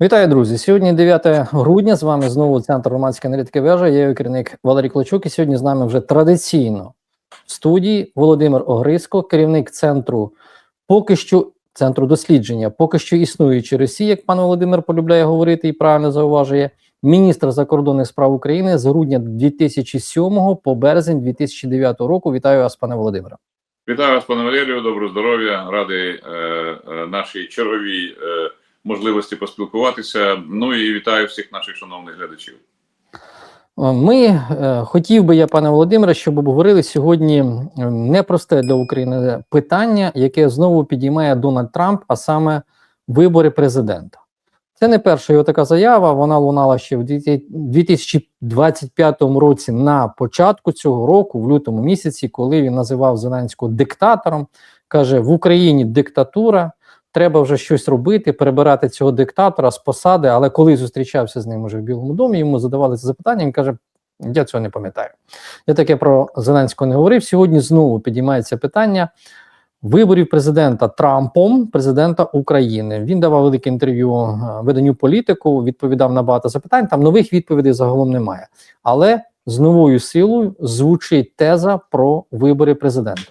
Вітаю, друзі! Сьогодні 9 грудня. З вами знову центр громадської аналітики вежа. Я його керівник Валерій Клочук. І сьогодні з нами вже традиційно в студії Володимир Огриско, керівник центру поки що центру дослідження, поки що існуючої Росії, як пан Володимир полюбляє говорити і правильно зауважує. Міністр закордонних справ України з грудня 2007 по березень 2009 року. Вітаю вас, пане Володимире. Вітаю вас, пане Валерію. Доброго здоров'я. Радий е, е, нашій черговій е, можливості поспілкуватися. Ну і вітаю всіх наших шановних глядачів. Ми е, хотів би я, пане Володимире, щоб обговорили сьогодні е, непросте для України питання, яке знову підіймає Дональд Трамп, а саме вибори президента. Це не перша його така заява. Вона лунала ще в 2025 році на початку цього року, в лютому місяці, коли він називав Зеленського диктатором. каже: в Україні диктатура. Треба вже щось робити, перебирати цього диктатора з посади. Але коли зустрічався з ним уже в Білому домі, йому задавали це запитання. Він каже: Я цього не пам'ятаю. Я таке про Зеленського не говорив. Сьогодні знову підіймається питання виборів президента Трампом, президента України. Він давав велике інтерв'ю е, виданню політику, відповідав на багато запитань. Там нових відповідей загалом немає. Але з новою силою звучить теза про вибори президента.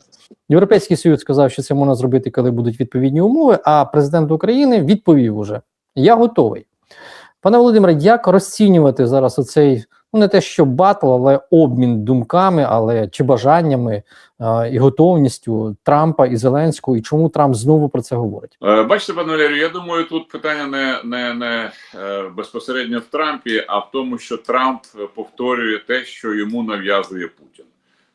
Європейський Союз сказав, що це можна зробити, коли будуть відповідні умови. А президент України відповів уже: Я готовий. Пане Володимире, як розцінювати зараз оцей, ну не те, що батл, але обмін думками, але чи бажаннями е, і готовністю Трампа і Зеленського, і чому Трамп знову про це говорить? Е, Бачите, пане Валерію, я думаю, тут питання не, не, не е, безпосередньо в Трампі, а в тому, що Трамп повторює те, що йому нав'язує Путін.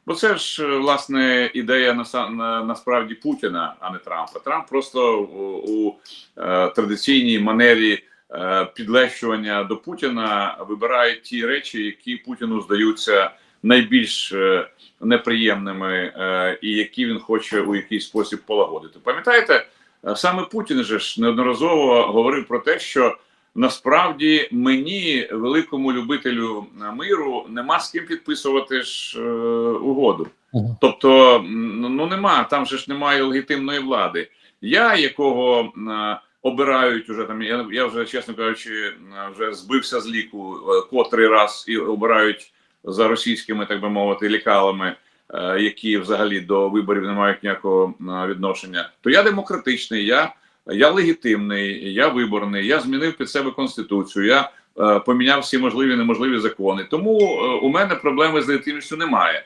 Бо це ж власне ідея на, на, насправді Путіна, а не Трампа. Трамп просто у, у е, традиційній манері е, підлещування до Путіна вибирає ті речі, які Путіну здаються найбільш е, неприємними, е, і які він хоче у якийсь спосіб полагодити. Пам'ятаєте, е, саме Путін же ж неодноразово говорив про те, що насправді мені, великому любителю миру, нема з ким підписувати ж е, угоду. Тобто, ну нема, там же ж немає легітимної влади. Я, якого е, обирають уже там, я я вже, чесно кажучи, вже збився з ліку е, котрий раз і обирають за російськими, так би мовити, лікалами. Е, які взагалі до виборів не мають ніякого е, відношення, то я демократичний, я я легітимний, я виборний, я змінив під себе конституцію. Я е, поміняв всі можливі і неможливі закони. Тому е, у мене проблеми з легітимністю немає.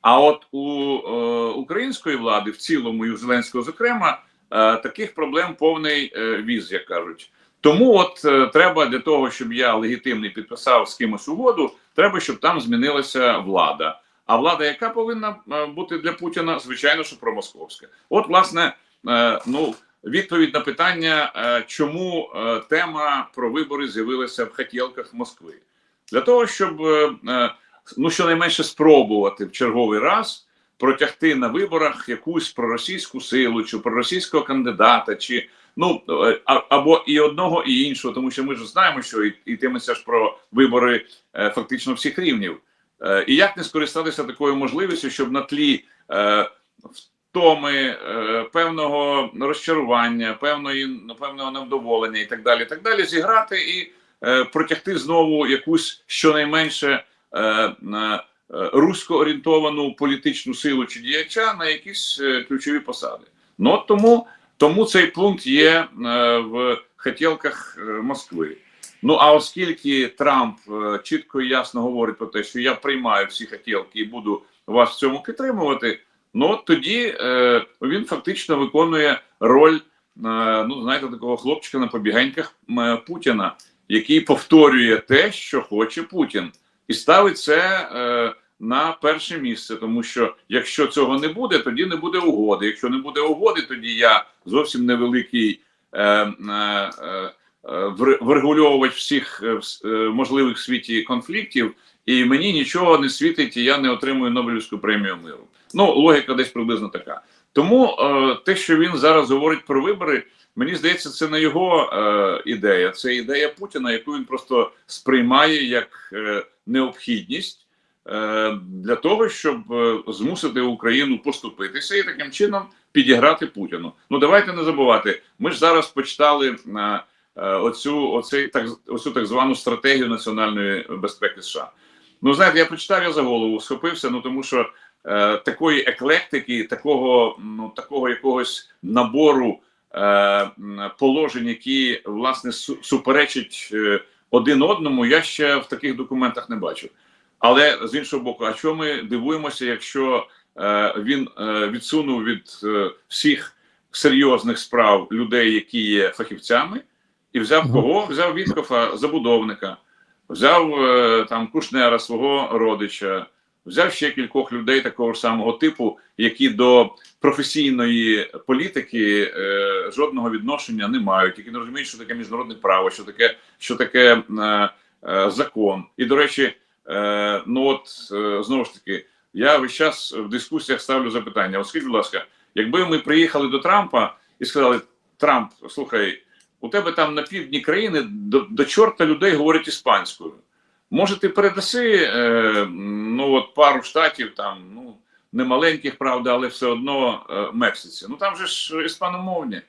А от у е, української влади, в цілому, і у Зеленського, зокрема, е, таких проблем повний е, віз, як кажуть. Тому от е, треба для того, щоб я легітимний підписав з кимось угоду, треба, щоб там змінилася влада. А влада, яка повинна е, бути для Путіна, звичайно, що промосковська. От, власне, е, ну відповідь на питання, е, чому е, тема про вибори з'явилася в хотілках Москви, для того, щоб е, ну щонайменше спробувати в черговий раз протягти на виборах якусь проросійську силу, чи проросійського кандидата, чи ну або і одного, і іншого, тому що ми ж знаємо, що йтиметься ж про вибори фактично всіх рівнів. І як не скористатися такою можливістю, щоб на тлі втоми, е, певного розчарування, певної певного невдоволення і так далі. так далі, зіграти і е, протягти знову якусь щонайменше е, русько орієнтовану політичну силу чи діяча на якісь ключові посади. Ну тому, тому цей пункт є в хотілках Москви. Ну а оскільки Трамп чітко і ясно говорить про те, що я приймаю всі хотілки і буду вас в цьому підтримувати. Ну от тоді е, він фактично виконує роль, е, ну знаєте, такого хлопчика на побігеньках е, Путіна, який повторює те, що хоче Путін, і ставить це е, на перше місце. Тому що якщо цього не буде, тоді не буде угоди. Якщо не буде угоди, тоді я зовсім невеликий е, е, е, врегульовувач всіх е, можливих в світі конфліктів, і мені нічого не світить, і я не отримую Нобелівську премію миру. Ну, логіка десь приблизно така. Тому е, те, що він зараз говорить про вибори, мені здається, це не його е, ідея, це ідея Путіна, яку він просто сприймає як е, необхідність е, для того, щоб е, змусити Україну поступитися і таким чином підіграти Путіну. Ну давайте не забувати. Ми ж зараз почитали. Е, е, оцю, оцей, так, оцю так звану стратегію національної безпеки США. Ну, знаєте, я прочитав я за голову, схопився, ну тому що такої еклектики, такого, ну, такого якогось набору е, положень, які власне су- суперечать е, один одному, я ще в таких документах не бачив. Але з іншого боку, а чому ми дивуємося, якщо е, він е, відсунув від е, всіх серйозних справ людей, які є фахівцями, і взяв кого? Взяв Віткофа, забудовника, взяв е, там Кушнера, свого родича, взяв ще кількох людей такого ж самого типу, які до професійної політики е, жодного відношення не мають, які не розуміють, що таке міжнародне право, що таке, що таке е, е, закон. І до речі, е, ну от е, знову ж таки, я весь час в дискусіях ставлю запитання: скажіть, будь ласка, якби ми приїхали до Трампа і сказали: Трамп, слухай, у тебе там на півдні країни до, до чорта людей говорять іспанською. Може, ти передаси е, ну от пару штатів там, ну не маленьких, правда, але все одно е, Мексиці. Ну там же ж іспаномовні.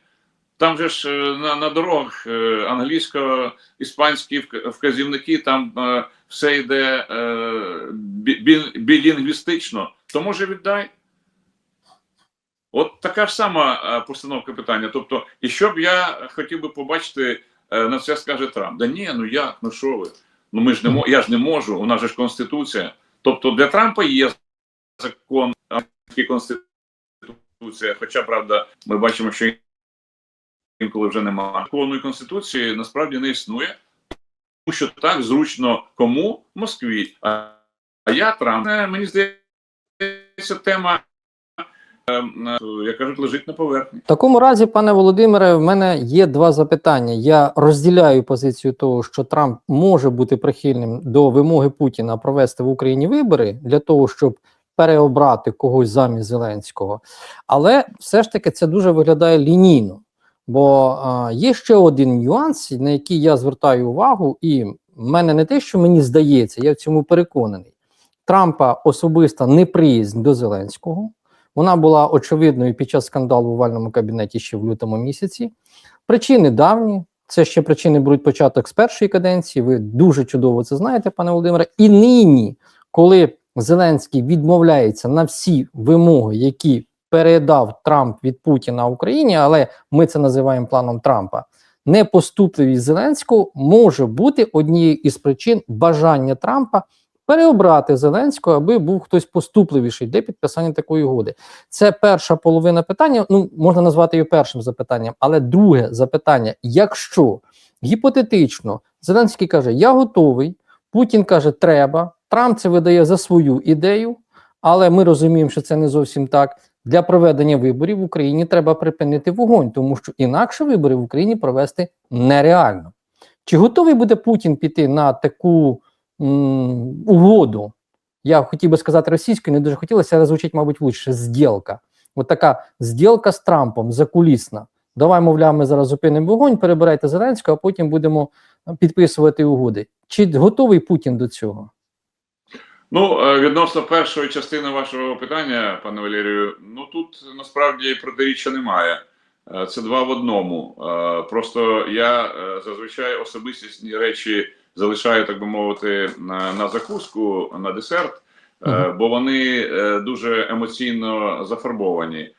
Там же ж е, на, на дорогах е, англійсько-іспанські вказівники, там е, все йде е, бі, бі, білінгвістично. То може віддай. От така ж сама е, постановка питання. Тобто, і що б я хотів би побачити, е, на це скаже Трамп. Да ні, ну як, ну що ви? Ну ми ж не я ж не можу, у нас же ж конституція. Тобто для Трампа є закон конституція. Хоча правда, ми бачимо, що інколи вже немає закону і конституції, насправді не існує, тому що так зручно кому Москві. А, я Трамп. Мені здається, тема, е, е, як кажуть, лежить на поверхні. В такому разі, пане Володимире, в мене є два запитання. Я розділяю позицію того, що Трамп може бути прихильним до вимоги Путіна провести в Україні вибори для того, щоб переобрати когось замість Зеленського. Але все ж таки це дуже виглядає лінійно. Бо а, є ще один нюанс, на який я звертаю увагу, і в мене не те, що мені здається, я в цьому переконаний. Трампа особиста неприязнь до Зеленського. Вона була очевидною під час скандалу в овальному кабінеті ще в лютому місяці. Причини давні. Це ще причини беруть початок з першої каденції. Ви дуже чудово це знаєте, пане Володимире. І нині, коли Зеленський відмовляється на всі вимоги, які передав Трамп від Путіна Україні, але ми це називаємо планом Трампа. Непоступливість Зеленського може бути однією із причин бажання Трампа переобрати Зеленського, аби був хтось поступливіший для підписання такої угоди. Це перша половина питання. Ну можна назвати її першим запитанням, але друге запитання: якщо гіпотетично Зеленський каже, я готовий, Путін каже, треба. Трамп це видає за свою ідею, але ми розуміємо, що це не зовсім так. Для проведення виборів в Україні треба припинити вогонь, тому що інакше вибори в Україні провести нереально. Чи готовий буде Путін піти на таку угоду? Я хотів би сказати російською, не дуже хотілося, але звучить, мабуть, лучше зділка. От така зділка з Трампом закулісна. Давай, мовляв, ми зараз зупинимо вогонь, перебирайте Зеленського, а потім будемо підписувати угоди. Чи готовий Путін до цього? Ну, е, відносно першої частини вашого питання, пане Валерію, ну тут насправді протиріччя немає. Е, Це два в одному. Е, Просто я е, зазвичай особистісні речі залишаю, так би мовити, на, на закуску, на десерт, Мгм. бо вони е, дуже емоційно зафарбовані.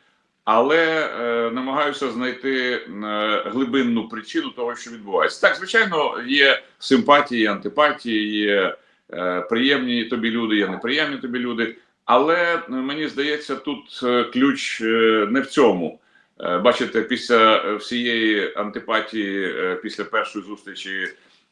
Але е, намагаюся знайти е, глибинну причину того, що відбувається. Так, звичайно, є симпатії, антипатії, є е, приємні тобі люди, є неприємні тобі люди. Але е, мені здається, тут е, ключ е, не в цьому. Е, Бачите, після всієї антипатії, е, після першої зустрічі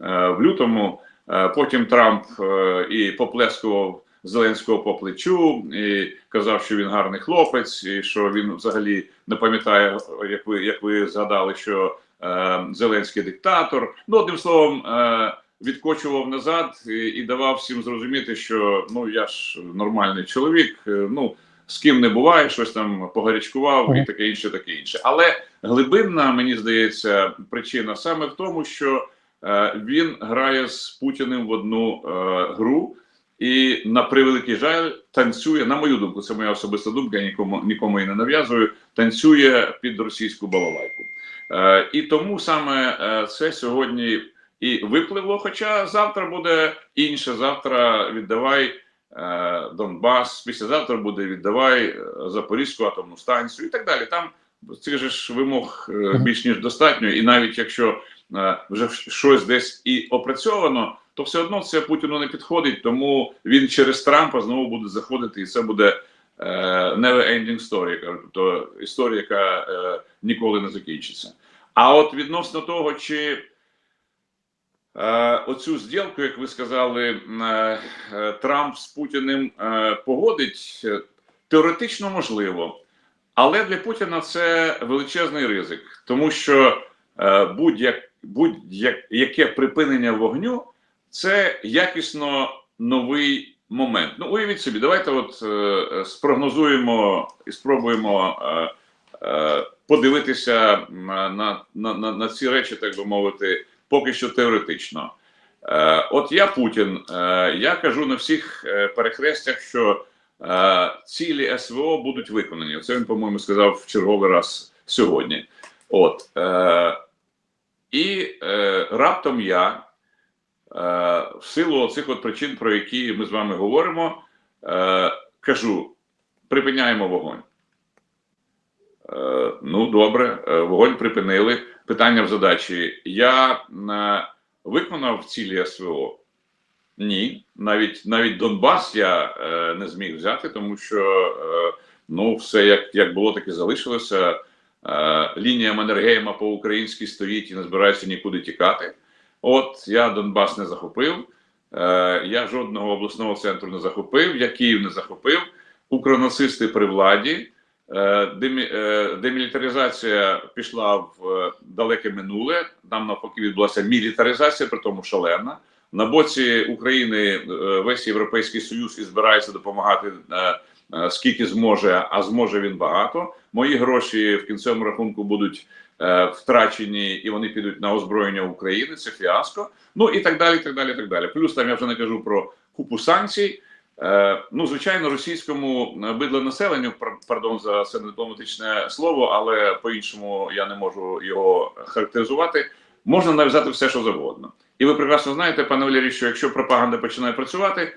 в лютому, е, потім Трамп е, і поплескував Зеленського по плечу, і казав, що він гарний хлопець, і що він взагалі не пам'ятає, як ви як ви згадали, що е, Зеленський диктатор. Ну, одним словом, е, відкочував назад і, і давав всім зрозуміти, що ну я ж нормальний чоловік. е, Ну з ким не буває, щось там погарячкував і таке інше, таке інше. Але глибинна, мені здається, причина саме в тому, що е, він грає з Путіним в одну е, гру. і на превеликий жаль танцює, на мою думку, це моя особиста думка, я нікому нікому і не нав'язую. Танцює під російську балалайку. Е, і тому саме е, це сьогодні і випливло. Хоча завтра буде інше. Завтра віддавай е, Донбас, післязавтра буде віддавай е, Запорізьку атомну станцію і так далі. Там цих же ж вимог е, більш ніж достатньо, і навіть якщо е, вже щось десь і опрацьовано, то все одно це Путіну не підходить, тому він через Трампа знову буде заходити, і це буде е, never ending story, тобто історія, яка е, ніколи не закінчиться. А от відносно того, чи е, оцю зділку, як ви сказали, е, е, Трамп з Путіним е, погодить, е, теоретично можливо. Але для Путіна це величезний ризик, тому що е, будь-як будь-яке припинення вогню це якісно новий момент. Ну, уявіть собі, давайте от е, е, спрогнозуємо і спробуємо е, е, подивитися на, на, на, на, ці речі, так би мовити, поки що теоретично. Е, от я Путін, е, я кажу на всіх е, перехрестях, що е, цілі СВО будуть виконані. Це він, по-моєму, сказав в черговий раз сьогодні. От е, і е, раптом я, е, в силу цих от причин, про які ми з вами говоримо, е, кажу: припиняємо вогонь. Е, ну, добре, е, вогонь припинили. Питання в задачі: я е, виконав цілі СВО? Ні, навіть навіть Донбас я е, не зміг взяти, тому що е, ну все як, як було, так і залишилося. Е, лінія Маннергейма по українськи стоїть і не збирається нікуди тікати. От я Донбас не захопив, е, я жодного обласного центру не захопив, я Київ не захопив. Укронацисти при владі. Е, демі, демілітаризація пішла в далеке минуле. Там навпаки відбулася мілітаризація, при тому шалена. На боці України весь європейський союз і збирається допомагати скільки зможе, а зможе він багато. Мої гроші в кінцевому рахунку будуть е, втрачені і вони підуть на озброєння України. Це фіаско. Ну і так далі. так далі, так далі. Плюс там я вже не кажу про купу санкцій. Е, ну, звичайно, російському бидлонаселенню, пар- пардон за це дипломатичне слово, але по-іншому я не можу його характеризувати. Можна нав'язати все, що завгодно. І ви прекрасно знаєте, пане Валерій, що якщо пропаганда починає працювати, е, е,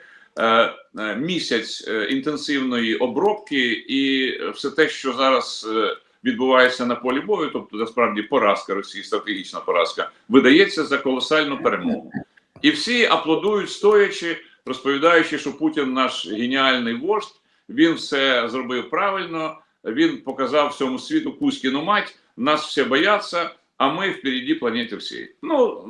місяць е, інтенсивної обробки і все те, що зараз е, відбувається на полі бою, тобто насправді поразка Росії, стратегічна поразка, видається за колосальну перемогу. І всі аплодують, стоячи, розповідаючи, що Путін наш геніальний вождь, він все зробив правильно, він показав всьому світу Кузькіну мать, нас всі бояться, а ми впереді планети всієї. Ну,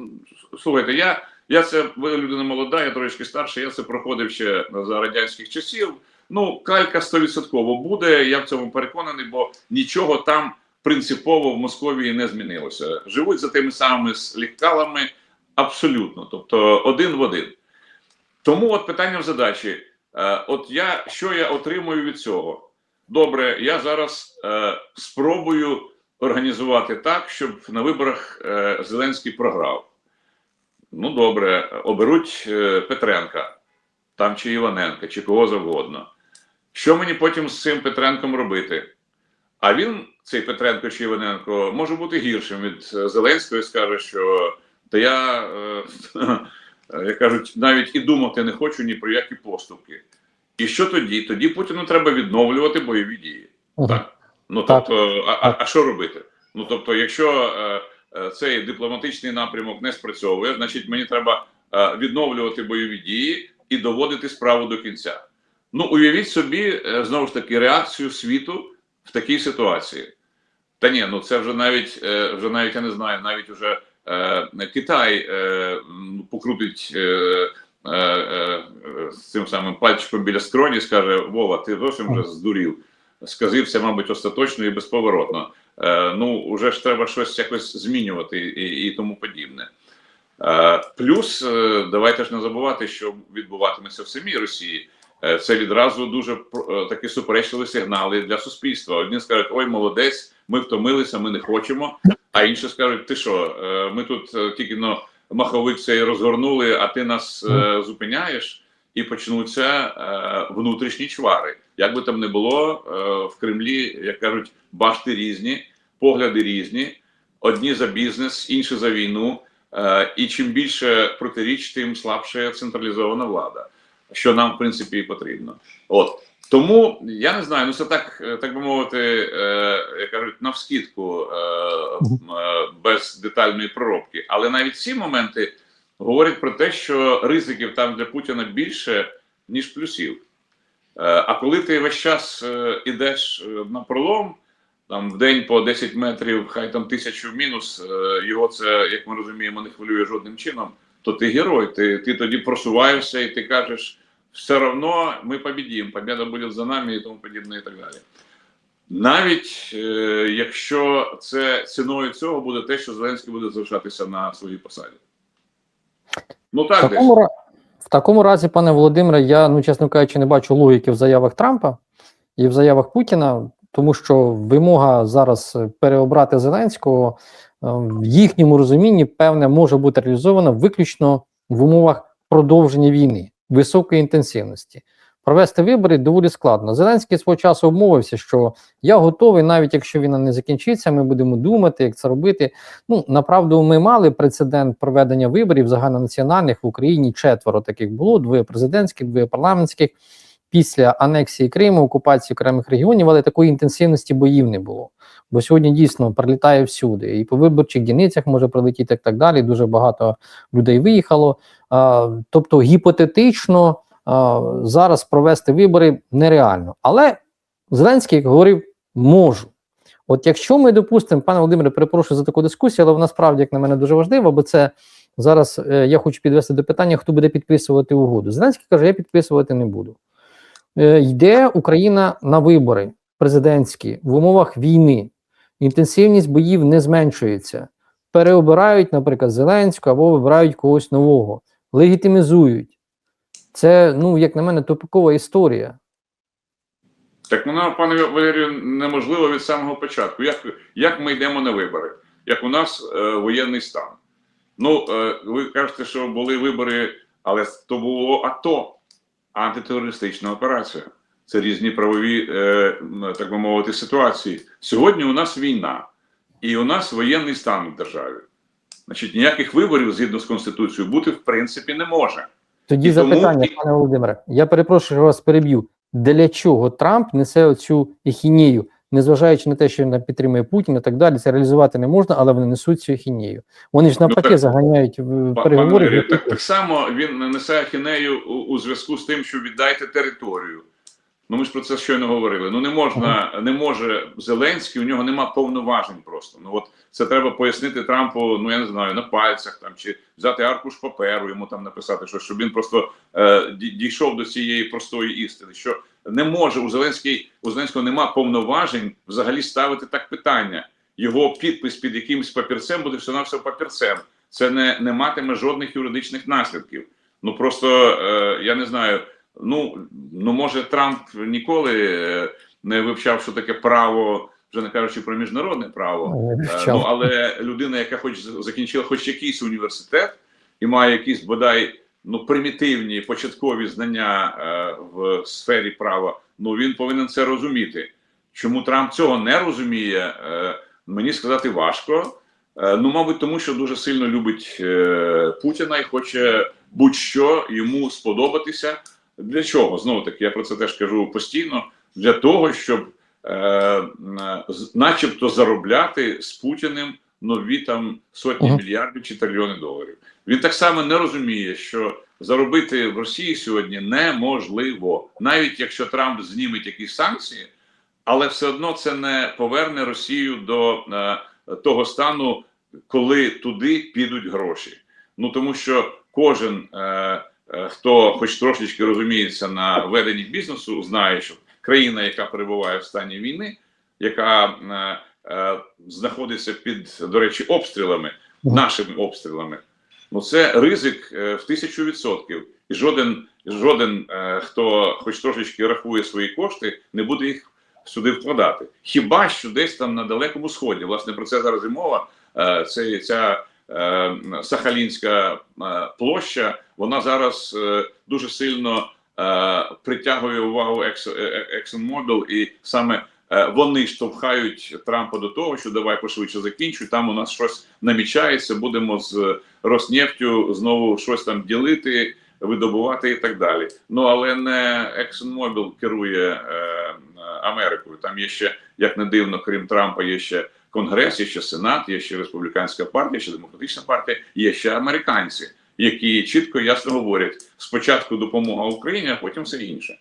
слухайте, я, я це, людина молода, я трошки старша, я це проходив ще за радянських часів. Ну, калька 100% буде, я в цьому переконаний, бо нічого там принципово в Московії не змінилося. Живуть за тими самими лікалами абсолютно, тобто один в один. Тому от питання в задачі: е, от я що я отримую від цього? Добре, я зараз е, спробую організувати так, щоб на виборах е, Зеленський програв. Ну, добре, оберуть е, Петренка, там чи Іваненка, чи кого завгодно. Що мені потім з цим Петренком робити? А він, цей Петренко чи Іваненко, може бути гіршим від е, Зеленського і скаже, що та я, е, як кажуть, навіть і думати не хочу ні про які поступки. І що тоді? Тоді Путіну треба відновлювати бойові дії. Так. Ну тобто, а, а, що робити? Ну тобто, якщо цей дипломатичний напрямок не спрацьовує, значить мені треба е, відновлювати бойові дії і доводити справу до кінця. Ну уявіть собі е, знову ж таки реакцію світу в такій ситуації. Та ні, ну це вже навіть е, вже навіть я не знаю, навіть уже е, Китай е, покрутить е, е, е, цим самим пальчиком біля скроні скаже: Вова, ти зовсім вже здурів. Сказився, мабуть, остаточно і безповоротно. Е, ну, уже ж треба щось якось змінювати і, і тому подібне. Е, плюс, е, давайте ж не забувати, що відбуватиметься в самій Росії. Це відразу дуже такі суперечливі сигнали для суспільства. Одні скажуть, ой, молодець, ми втомилися, ми не хочемо. А інші скажуть, ти що, ми тут тільки но маховик цей розгорнули, а ти нас зупиняєш. і почнуться внутрішні чвари. Як би там не було е, в Кремлі, як кажуть, башти різні, погляди різні. Одні за бізнес, інші за війну. Е, і чим більше протиріч, тим слабше централізована влада, що нам в принципі і потрібно. От тому я не знаю, ну це так, е, так би мовити, як кажуть, навскідку без детальної проробки. Але навіть ці моменти говорять про те, що ризиків там для Путіна більше, ніж плюсів. Е, а коли ти весь час е, ідеш е, на пролом, там в день по 10 метрів, хай там тисячу в мінус, його це, як ми розуміємо, не хвилює жодним чином, то ти герой, ти, ти тоді просуваєшся і ти кажеш, все одно ми побідімо, побіда буде за нами і тому подібне, і так далі. Навіть е, якщо це ціною цього буде те, що Зеленський буде залишатися на своїй посаді. Ну так, десь. В такому разі, пане Володимире, я, ну чесно кажучи, не бачу логіки в заявах Трампа і в заявах Путіна, тому що вимога зараз переобрати Зеленського е, в їхньому розумінні, певне, може бути реалізована виключно в умовах продовження війни високої інтенсивності. Провести вибори доволі складно. Зеленський свого часу обмовився, що я готовий, навіть якщо війна не закінчиться, ми будемо думати, як це робити. Ну направду, ми мали прецедент проведення виборів загальнонаціональних в Україні. Четверо таких було: двоє президентських, двоє парламентських. Після анексії Криму, окупації окремих регіонів, але такої інтенсивності боїв не було. Бо сьогодні дійсно прилітає всюди, і по виборчих дільницях може прилетіти і так далі. Дуже багато людей виїхало. А, тобто, гіпотетично зараз провести вибори нереально. Але Зеленський говорив, можу. От якщо ми допустимо, пане Володимире, перепрошую за таку дискусію, але вона справді, як на мене, дуже важлива, бо це зараз е, я хочу підвести до питання, хто буде підписувати угоду. Зеленський каже, я підписувати не буду. Е, йде Україна на вибори президентські в умовах війни. Інтенсивність боїв не зменшується. Переобирають, наприклад, Зеленського або вибирають когось нового, легітимізують. Це, ну, як на мене, тупикова історія. Так вона, пане Валерію, неможливо від самого початку. Як, як ми йдемо на вибори? Як у нас е, воєнний стан? Ну, е, ви кажете, що були вибори, але то було АТО, антитерористична операція. Це різні правові, е, так би мовити, ситуації. Сьогодні у нас війна, і у нас воєнний стан в державі. Значить, ніяких виборів згідно з Конституцією бути в принципі не може. Тоді І тому- запитання, пане Володимире. Я перепрошую, що вас переб'ю. Для чого Трамп несе оцю ехінію, незважаючи на те, що він підтримує Путіна і так далі, це реалізувати не можна, але вони несуть цю ехінію. Вони ж навпаки так, заганяють в переговори. Пане так, так само він несе ахінею у, у зв'язку з тим, що віддайте територію. Ну ми ж про це щойно говорили. Ну не можна, не може Зеленський, у нього нема повноважень просто. Ну от це треба пояснити Трампу, ну я не знаю, на пальцях там чи взяти аркуш паперу, йому там написати щось, щоб він просто е, дійшов до цієї простої істини. Що не може у Зеленський, у Зеленського нема повноважень взагалі ставити так питання. Його підпис під якимось папірцем буде все на все папірцем. Це не, не матиме жодних юридичних наслідків. Ну просто е, я не знаю. Ну, ну може Трамп ніколи е, не вивчав, що таке право, вже не кажучи про міжнародне право. Не Е. Ну, але людина, яка хоч закінчила хоч якийсь університет і має якісь бодай ну примітивні початкові знання е, в сфері права, ну він повинен це розуміти. Чому Трамп цього не розуміє, е, мені сказати важко. Ну, мабуть, тому що дуже сильно любить е, Путіна і хоче будь-що йому сподобатися. Для чого? Знову таки, я про це теж кажу постійно. Для того, щоб е, начебто заробляти з Путіним нові там сотні Мгм. мільярдів чи трильйони доларів. Він так само не розуміє, що заробити в Росії сьогодні неможливо, навіть якщо Трамп зніметь якісь санкції, але все одно це не поверне Росію до е, того стану, коли туди підуть гроші. Ну тому що кожен, е, хто хоч трошечки розуміється на веденні бізнесу, знає, що країна, яка перебуває в стані війни, яка е, е, знаходиться під, до речі, обстрілами, нашими обстрілами, ну це ризик е, в тисячу відсотків. І жоден, жоден, е, хто хоч трошечки рахує свої кошти, не буде їх сюди вкладати. Хіба що десь там на далекому сході, власне, про це зараз і мова. Е, Це ця е, Сахалінська е, площа, вона зараз е, дуже сильно е, притягує увагу е, е, ExxonMobil, і саме е, вони штовхають Трампа до того, що давай пошвидше закінчуй. Там у нас щось намічається. Будемо з Роснефтю знову щось там ділити, видобувати і так далі. Ну але не ExxonMobil керує е, Америкою. Там є ще, як не дивно, крім Трампа, є ще Конгрес, є ще Сенат, є ще республіканська партія, ще демократична партія, є ще американці, які чітко і ясно говорять: спочатку допомога Україні, а потім все інше.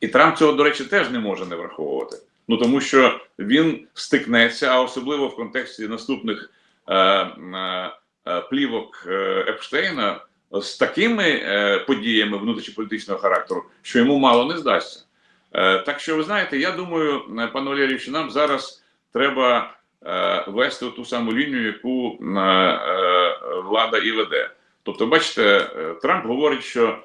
І Трамп цього, до речі, теж не може не враховувати. Ну тому що він стикнеться, а особливо в контексті наступних е, е, е, плівок е, Епштейна з такими е, подіями внутрішньополітичного характеру, що йому мало не здасться. Е, так що ви знаєте, я думаю, пане Валерію, що нам зараз треба вести ту саму лінію, яку е, е, влада і веде. Тобто, бачите, е, Трамп говорить, що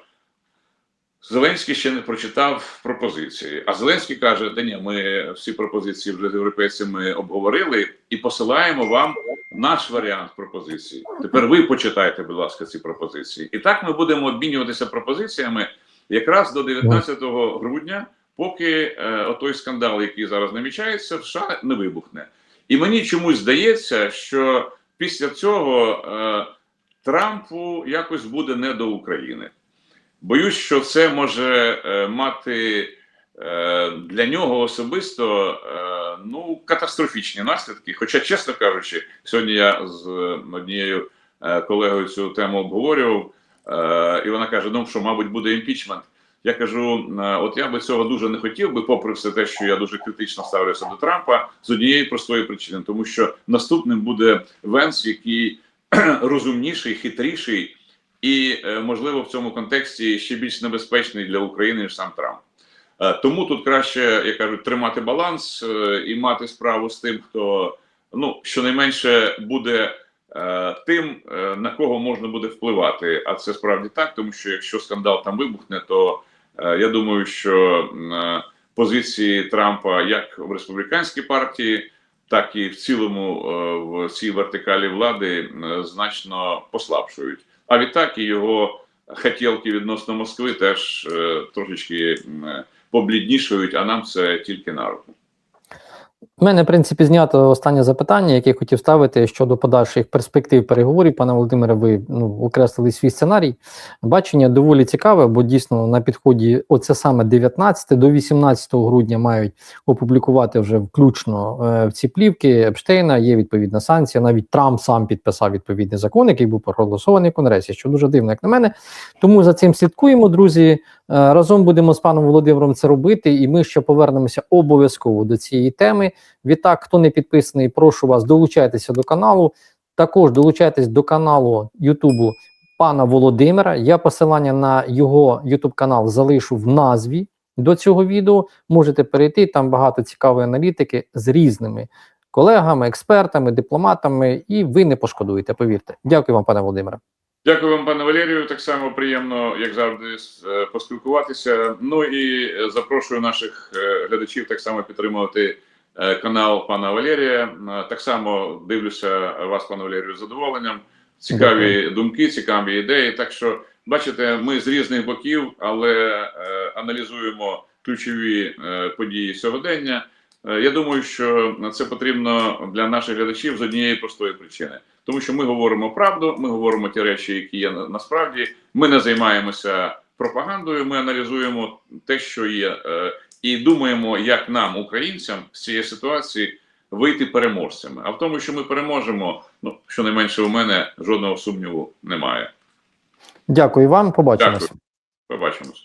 Зеленський ще не прочитав пропозиції. А Зеленський каже: да ні, ми всі пропозиції вже з європейцями обговорили і посилаємо вам наш варіант пропозиції. Тепер ви почитайте, будь ласка, ці пропозиції. І так ми будемо обмінюватися пропозиціями якраз до 19 грудня, поки е, отой скандал, який зараз намічається, в США не вибухне. І мені чомусь здається, що після цього е, Трампу якось буде не до України. Боюсь, що це може е, мати е, для нього особисто е, ну, катастрофічні наслідки. Хоча, чесно кажучи, сьогодні я з однією е, колегою цю тему обговорював, е, і вона каже: ну що, мабуть, буде імпічмент. Я кажу: е, от я би цього дуже не хотів би, попри все те, що я дуже критично ставлюся до Трампа, з однієї простої причини, тому що наступним буде Венс, який розумніший, хитріший і, е, можливо, в цьому контексті ще більш небезпечний для України ніж сам Трамп. Е, Тому тут краще, як кажуть, тримати баланс і мати справу з тим, хто ну щонайменше буде тим, на кого можна буде впливати. А це справді так, тому що якщо скандал там вибухне, то я думаю, що е, позиції Трампа як в республіканській партії, так і в цілому е, в цій вертикалі влади е, значно послабшують. А відтак і його хотілки відносно Москви теж е, трошечки е, побліднішують, а нам це тільки на руку. У мене, в принципі, знято останнє запитання, яке я хотів ставити щодо подальших перспектив переговорів. Пане Володимире, ви ну, окреслили свій сценарій. Бачення доволі цікаве, бо дійсно на підході оце саме 19 до 18 грудня мають опублікувати вже включно е, в ці плівки Епштейна. Є відповідна санкція. Навіть Трамп сам підписав відповідний закон, який був проголосований в Конгресі, що дуже дивно, як на мене. Тому за цим слідкуємо, друзі. Е, Разом будемо з паном Володимиром це робити, і ми ще повернемося обов'язково до цієї теми. Відтак, хто не підписаний, прошу вас долучайтеся до каналу. Також долучайтесь до каналу Ютубу пана Володимира. Я посилання на його Ютуб канал залишу в назві до цього відео. Можете перейти. Там багато цікавої аналітики з різними колегами, експертами, дипломатами, і ви не пошкодуєте. Повірте. Дякую вам, пане Володимире. Дякую вам, пане Валерію. Так само приємно, як завжди, е, поспілкуватися. Ну і е, запрошую наших е, глядачів так само підтримувати канал пана Валерія. Так само дивлюся вас, пане Валерію, з задоволенням. Цікаві думки, цікаві ідеї. Так що, бачите, ми з різних боків, але аналізуємо ключові події сьогодення. Е, Я думаю, що це потрібно для наших глядачів з однієї простої причини. Тому що ми говоримо правду, ми говоримо ті речі, які є насправді. Ми не займаємося пропагандою, ми аналізуємо те, що є, е, і думаємо, як нам, українцям, з цієї ситуації вийти переможцями. А в тому, що ми переможемо, ну щонайменше у мене жодного сумніву немає. Дякую вам. Побачимося. Дякую. Побачимось.